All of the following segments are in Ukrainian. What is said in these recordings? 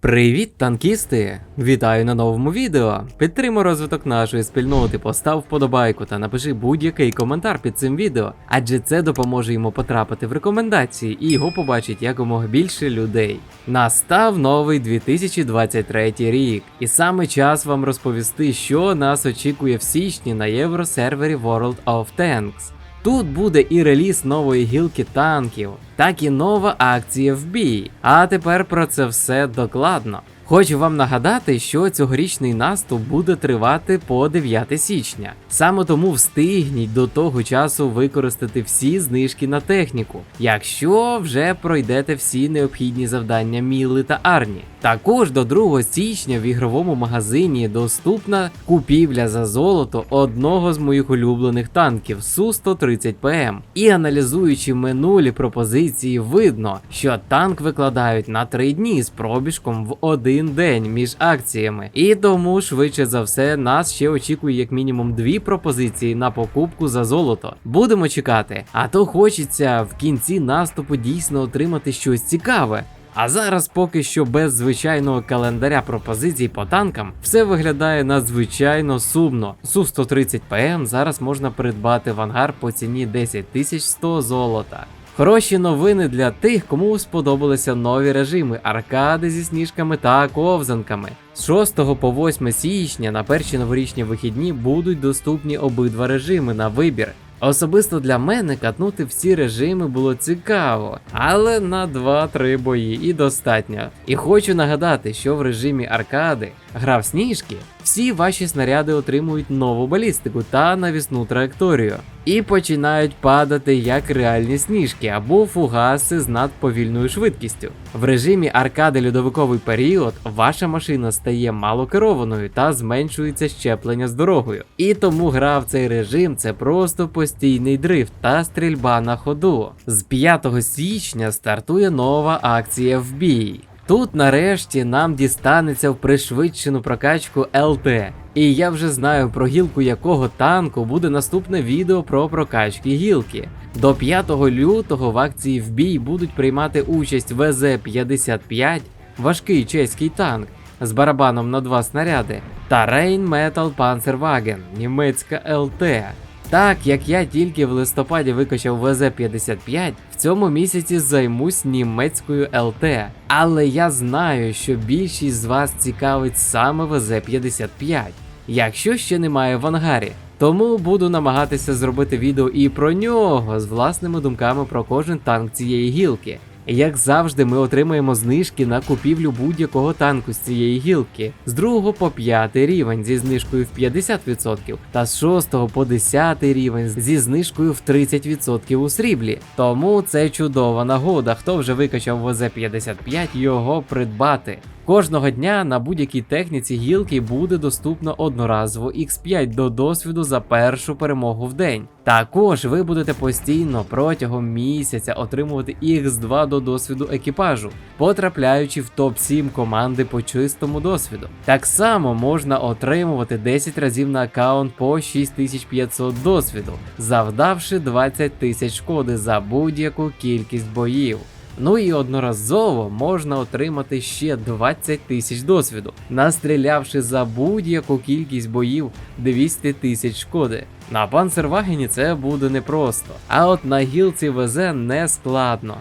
Привіт, танкісти! Вітаю на новому відео. Підтримай розвиток нашої спільноти, постав вподобайку та напиши будь-який коментар під цим відео, адже це допоможе йому потрапити в рекомендації і його побачить якомога більше людей. Настав новий 2023 рік, і саме час вам розповісти, що нас очікує в січні на євросервері World of Tanks. Тут буде і реліз нової гілки танків, так і нова акція в бій. А тепер про це все докладно. Хочу вам нагадати, що цьогорічний наступ буде тривати по 9 січня. Саме тому встигніть до того часу використати всі знижки на техніку, якщо вже пройдете всі необхідні завдання Міли та Арні. Також до 2 січня в ігровому магазині доступна купівля за золото одного з моїх улюблених танків Су-130 ПМ. І аналізуючи минулі пропозиції, видно, що танк викладають на 3 дні з пробіжком в один день між акціями. І тому швидше за все нас ще очікує як мінімум дві пропозиції на покупку за золото. Будемо чекати. А то хочеться в кінці наступу дійсно отримати щось цікаве. А зараз поки що без звичайного календаря пропозицій по танкам все виглядає надзвичайно сумно. Су-130 ПМ зараз можна придбати в ангар по ціні 10 100 золота. Хороші новини для тих, кому сподобалися нові режими, аркади зі сніжками та ковзанками. З 6 по 8 січня на перші новорічні вихідні будуть доступні обидва режими на вибір. Особисто для мене катнути всі режими було цікаво, але на 2-3 бої і достатньо. І хочу нагадати, що в режимі аркади гра в сніжки, всі ваші снаряди отримують нову балістику та навісну траєкторію. І починають падати як реальні сніжки або фугаси з надповільною швидкістю. В режимі аркади льодовиковий період ваша машина стає малокерованою та зменшується щеплення з дорогою. І тому гра в цей режим це просто постійний дрифт та стрільба на ходу. З 5 січня стартує нова акція в бій. Тут нарешті нам дістанеться в пришвидшену прокачку ЛТ. І я вже знаю про гілку якого танку буде наступне відео про прокачки гілки. До 5 лютого в акції в бій будуть приймати участь ВЗ-55, важкий чеський танк з барабаном на два снаряди, та Rheinmetall Panzerwagen, німецька ЛТ. Так як я тільки в листопаді викачав ВЗ-55, в цьому місяці займусь німецькою ЛТ. Але я знаю, що більшість з вас цікавить саме ВЗ-55, якщо ще немає в ангарі. Тому буду намагатися зробити відео і про нього з власними думками про кожен танк цієї гілки. Як завжди, ми отримаємо знижки на купівлю будь-якого танку з цієї гілки з 2 по 5 рівень зі знижкою в 50% та з 6 по 10 рівень зі знижкою в 30% у сріблі. Тому це чудова нагода, хто вже викачав ВЗ-55 його придбати. Кожного дня на будь-якій техніці гілки буде доступно одноразово X5 до досвіду за першу перемогу в день. Також ви будете постійно протягом місяця отримувати X2 до досвіду екіпажу, потрапляючи в топ-7 команди по чистому досвіду. Так само можна отримувати 10 разів на аккаунт по 6500 досвіду, завдавши 20 тисяч шкоди за будь-яку кількість боїв. Ну і одноразово можна отримати ще 20 тисяч досвіду, настрілявши за будь-яку кількість боїв 200 тисяч шкоди. На панцервагені це буде непросто, а от на гілці ВЗ не складно.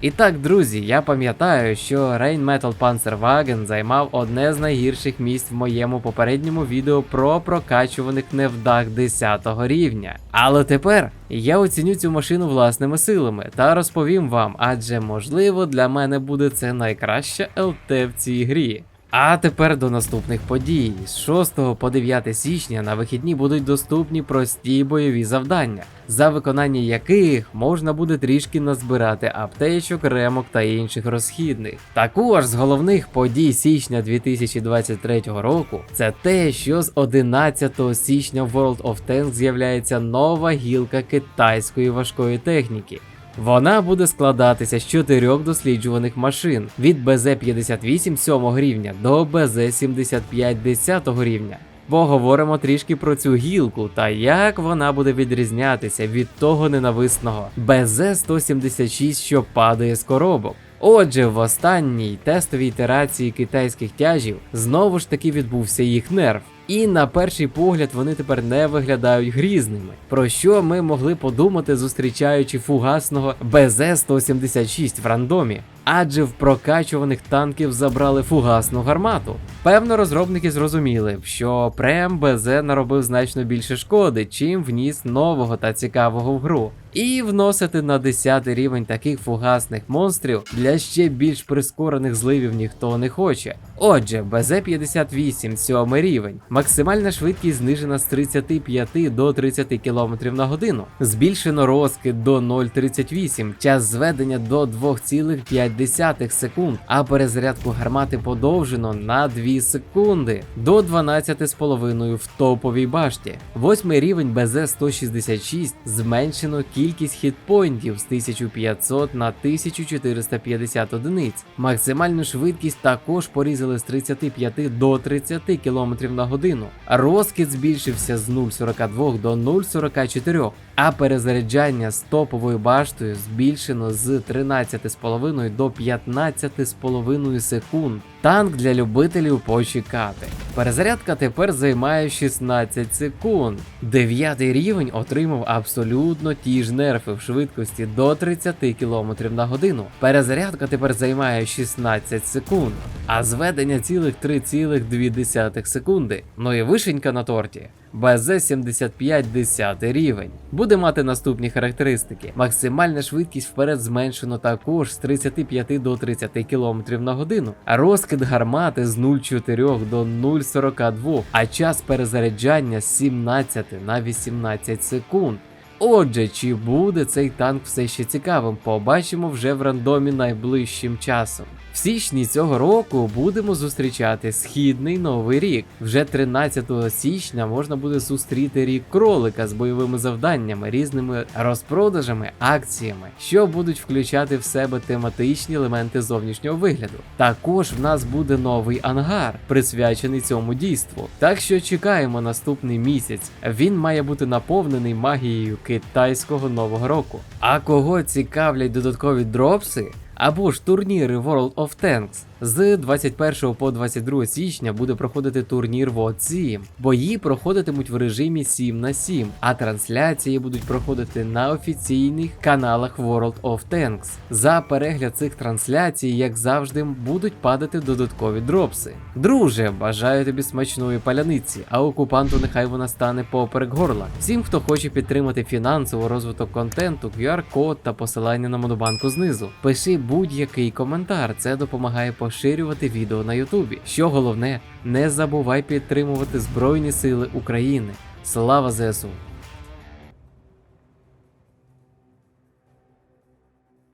І так, друзі, я пам'ятаю, що Rheinmetall Panzerwagen займав одне з найгірших місць в моєму попередньому відео про прокачуваних невдах 10 рівня. Але тепер я оціню цю машину власними силами та розповім вам, адже можливо для мене буде це найкраща ЛТ в цій грі. А тепер до наступних подій. З 6 по 9 січня на вихідні будуть доступні прості бойові завдання, за виконання яких можна буде трішки назбирати аптечок, ремок та інших розхідних. Також з головних подій січня 2023 року це те, що з 11 січня в World of Tanks з'являється нова гілка китайської важкої техніки. Вона буде складатися з чотирьох досліджуваних машин від БЗ-58 7 рівня до БЗ-75 10 рівня. Поговоримо трішки про цю гілку та як вона буде відрізнятися від того ненависного БЗ-176, що падає з коробок. Отже, в останній тестовій ітерації китайських тяжів знову ж таки відбувся їх нерв. І на перший погляд вони тепер не виглядають грізними. Про що ми могли подумати, зустрічаючи фугасного БЗ-176 в рандомі? Адже в прокачуваних танків забрали фугасну гармату. Певно, розробники зрозуміли, що прем БЗ наробив значно більше шкоди, чим вніс нового та цікавого в гру. І вносити на 10 рівень таких фугасних монстрів для ще більш прискорених зливів ніхто не хоче. Отже, БЗ-58 7 рівень. Максимальна швидкість знижена з 35 до 30 км на годину. Збільшено розкид до 0,38, час зведення до 2,5 секунд, а перезарядку гармати подовжено на 2 секунди до 12,5 в топовій башті. Восьмий рівень БЗ-166 зменшено кількість хітпоінтів з 1500 на 1450 одиниць. Максимальну швидкість також порізали з 35 до 30 км на годину. Розкид збільшився з 0,42 до 0,44, а перезаряджання з топовою баштою збільшено з 13,5 до 15,5 секунд. Танк для любителів почекати. Перезарядка тепер займає 16 секунд. Дев'ятий рівень отримав абсолютно ті ж нерфи в швидкості до 30 км на годину. Перезарядка тепер займає 16 секунд, а зведення цілих 3,2 секунди. Ну і вишенька на торті. БЗ-75 10 рівень. Буде мати наступні характеристики. Максимальна швидкість вперед зменшено також з 35 до 30 км на годину. Розкид гармати з 0,4 до 0,42, а час перезаряджання з 17 на 18 секунд. Отже, чи буде цей танк все ще цікавим, побачимо вже в рандомі найближчим часом. Січні цього року будемо зустрічати східний новий рік. Вже 13 січня можна буде зустріти рік кролика з бойовими завданнями, різними розпродажами, акціями, що будуть включати в себе тематичні елементи зовнішнього вигляду. Також в нас буде новий ангар, присвячений цьому дійству. Так що чекаємо наступний місяць. Він має бути наповнений магією китайського нового року. А кого цікавлять додаткові дропси? Або ж турніри World of Tanks. З 21 по 22 січня буде проходити турнір WOT 7. Бої проходитимуть в режимі 7 на 7, а трансляції будуть проходити на офіційних каналах World of Tanks. За перегляд цих трансляцій, як завжди, будуть падати додаткові дропси. Друже, бажаю тобі смачної паляниці, а окупанту нехай вона стане поперек горла. Всім, хто хоче підтримати фінансово розвиток контенту, QR-код та посилання на монобанку знизу. Пиши будь-який коментар, це допомагає поширювати відео на Ютубі. Що головне, не забувай підтримувати Збройні Сили України. Слава ЗСУ!